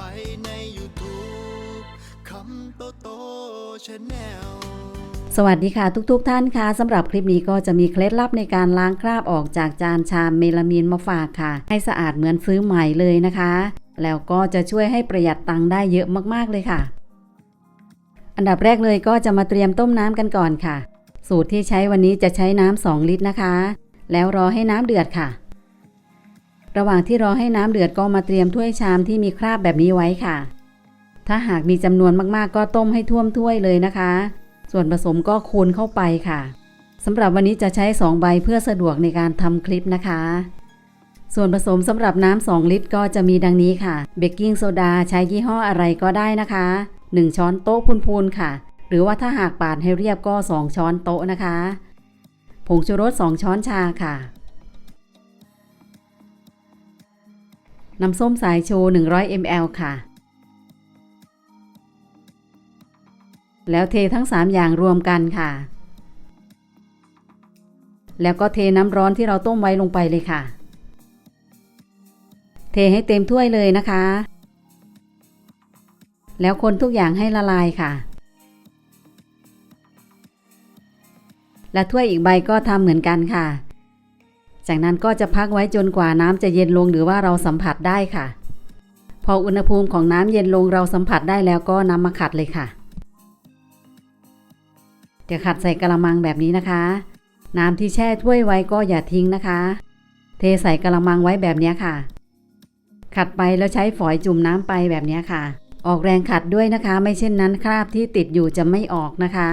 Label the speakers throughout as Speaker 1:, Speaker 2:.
Speaker 1: ไปใน YouTube คำโตโตชาแนล
Speaker 2: สวัสดีค่ะทุกๆทท่านค่ะสำหรับคลิปนี้ก็จะมีเคล็ดลับในการล้างคราบออกจากจานชามเมลามีนมาฝากค่ะ ให้สะอาดเหมือนซื้อใหม่เลยนะคะ แล้วก็จะช่วยให้ประหยัดตังค์ได้เยอะมากๆเลยค่ะ อันดับแรกเลยก็จะมาเตรียมต้มน้ำกันก่อนค่ะ สูตรที่ใช้วันนี้จะใช้น้ำ2ลิตรนะคะ แล้วรอให้น้ำเดือดค่ะ ระหว่างที่รอให้น้ำเดือดก็มาเตรียมถ้วยชามที่มีคราบแบบนี้ไว้ค่ะ ถ้าหากมีจำนวนมากๆ ก็ต้มให้ท่วมถ้วยเลยนะคะ ส่วนผสมก็คูณเข้าไปค่ะสำหรับวันนี้จะใช้ 2 ใบเพื่อสะดวกในการทำคลิปนะคะ ส่วนผสมสำหรับน้ำ 2 ลิตรก็จะมีดังนี้ค่ะ เบกกิ้งโซดาใช้ยี่ห้ออะไรก็ได้นะคะ 1 ช้อนโต๊ะพูนๆค่ะ หรือว่าถ้าหากปาดให้เรียบก็ 2 ช้อนโต๊ะนะคะ ผงชูรส 2 ช้อนชาค่ะ น้ำส้มสายชู 100 ml ค่ะ แล้วเททั้ง 3 อย่างรวมกันค่ะ แล้วก็เทน้ำร้อนที่เราต้มไว้ลงไปเลยค่ะ เทให้เต็มถ้วยเลยนะคะ แล้วคนทุกอย่างให้ละลายค่ะ และถ้วยอีกใบก็ทำเหมือนกันค่ะ จากนั้นก็จะพักไว้จนกว่าน้ำจะเย็นลงหรือว่าเราสัมผัสได้ค่ะ พออุณหภูมิของน้ำเย็นลงเราสัมผัสได้แล้วก็นำมาขัดเลยค่ะ เดี๋ยวขัดใส่กระมังแบบนี้นะคะ น้ำที่แช่ถ้วยไว้ก็อย่าทิ้งนะคะ เทใส่กระมังไว้แบบนี้ค่ะ ขัดไปแล้วใช้ฝอยจุ่มน้ำไปแบบนี้ค่ะ ออกแรงขัดด้วยนะคะ ไม่เช่นนั้นคราบที่ติดอยู่จะไม่ออกนะคะ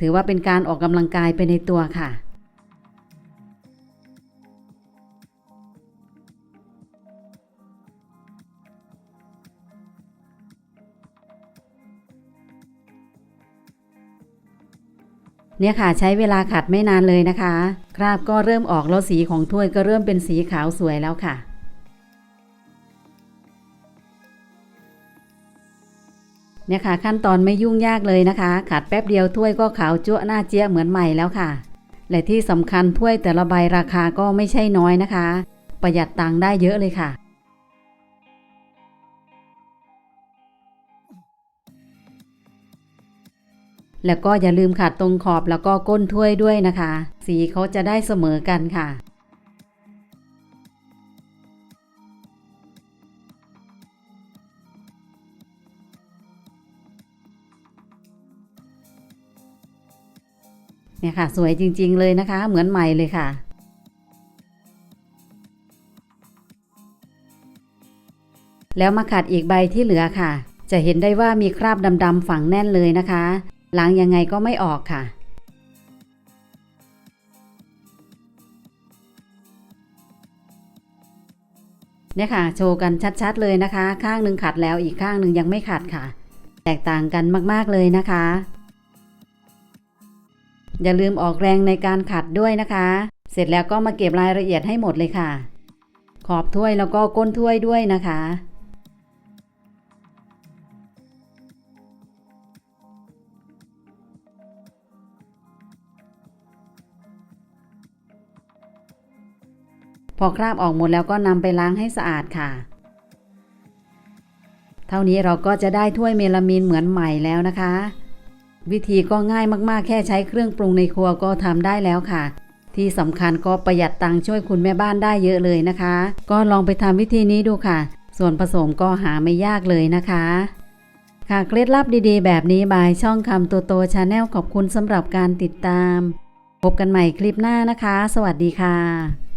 Speaker 2: ถือว่าเป็นการออกกำลังกายไปในตัวค่ะ เนี่ยค่ะใช้เวลาขัดไม่นานเลยนะคะ คราบก็เริ่มออกแล้วสีของถ้วยก็เริ่มเป็นสีขาวสวยแล้วค่ะเนี่ยค่ะขั้นตอนไม่ยุ่งยากเลยนะคะ ขัดแป๊บเดียวถ้วยก็ขาวจั่วหน้าเจี๊ยเหมือนใหม่แล้วค่ะ และที่สำคัญถ้วยแต่ละใบราคาก็ไม่ใช่น้อยนะคะ ประหยัดตังค์ได้เยอะเลยค่ะ แล้วก็อย่าลืมขัดตรงขอบแล้วก็ก้นถ้วยด้วยนะคะ สีเขาจะได้เสมอกันค่ะ เนี่ยค่ะ สวยจริง ๆ เลยนะคะ เหมือนใหม่เลยค่ะแล้วมาขัดอีกใบที่เหลือค่ะ จะเห็นได้ว่ามีคราบดำๆฝังแน่นเลยนะคะ ล้างยังไงก็ไม่ออกค่ะ เนี่ยค่ะ โชว์กันชัดๆเลยนะคะ ข้างหนึ่งขัดแล้วอีกข้างหนึ่งยังไม่ขัดค่ะ แตกต่างกันมากๆเลยนะคะ อย่าลืมออกแรงในการขัดด้วยนะคะ เสร็จแล้วก็มาเก็บรายละเอียดให้หมดเลยค่ะ ขอบถ้วยแล้วก็ก้นถ้วยด้วยนะคะ อคราบออกหมดแล้วก็นำไปล้างให้สะอาดค่ะ เท่านี้เราก็จะได้ถ้วยเมลามีนเหมือนใหม่แล้วนะคะ วิธีก็ง่ายมากๆ แค่ใช้เครื่องปรุงในครัวก็ทำได้แล้วค่ะ ที่สำคัญก็ประหยัดตังค์ช่วยคุณแม่บ้านได้เยอะเลยนะคะ ก็ลองไปทำวิธีนี้ดูค่ะ ส่วนผสมก็หาไม่ยากเลยนะคะค่ะเคล็ดลับดีๆ แบบนี้บายช่องคำตัวโตชาแนลขอบคุณสำหรับการติดตาม พบกันใหม่คลิปหน้านะคะ สวัสดีค่ะ